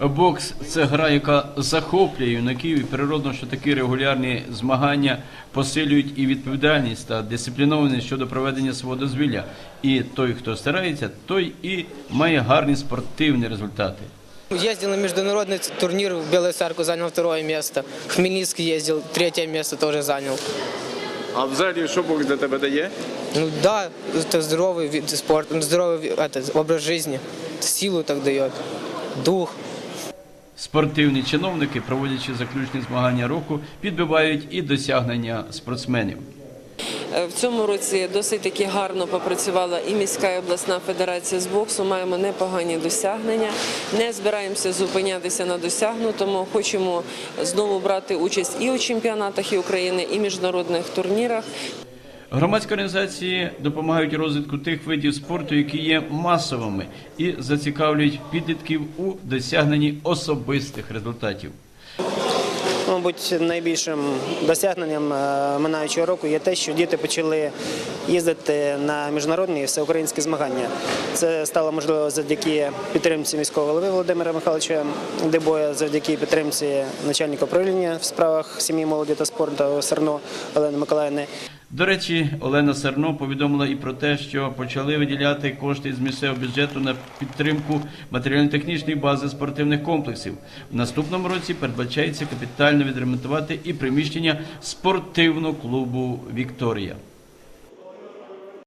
Бокс це гра, яка захоплює юнаків, і природно, що такі регулярні змагання посилюють і відповідальність та дисциплінованість щодо проведення свого дозвілля. І той, хто старається, той і має гарні спортивні результати. Ездил на международный турнир в Белую Церковь, занял второе место. В Хмельницк ездил, третье место тоже занял. А взагалі, що Бог для тебе дає? Ну да, это здоровый вид спорта, здоровый ви- это, образ жизни, силу так дает, дух. Спортивні чиновники, проводячи заключні змагання року, підбивають і досягнення спортсменів. Е, В цьому році досить таки гарно попрацювала і міська і обласна федерація з боксу. Маємо непогані досягнення. Не збираємося зупинятися на досягнутому. Хочемо знову брати участь і у чемпіонатах і України, і міжнародних турнірах. Громадські організації допомагають розвитку тих видів спорту, які є масовими, і зацікавлюють підлітків у досягненні особистих результатів. Мабуть, найбільшим досягненням е, минаючого року є те, що діти почали їздити на міжнародні всеукраїнські змагання. Це стало можливо завдяки підтримці міського голови Володимира Михайловича Дебоя, завдяки підтримці начальника управління в справах сім'ї, молоді та спорту Серно Олени Миколаївни. До речі, Олена Серно повідомила і про те, що почали виділяти кошти з місцевого бюджету на підтримку матеріально-технічної бази спортивних комплексів. В наступному році передбачається капітально відремонтувати і приміщення спортивного клубу Вікторія.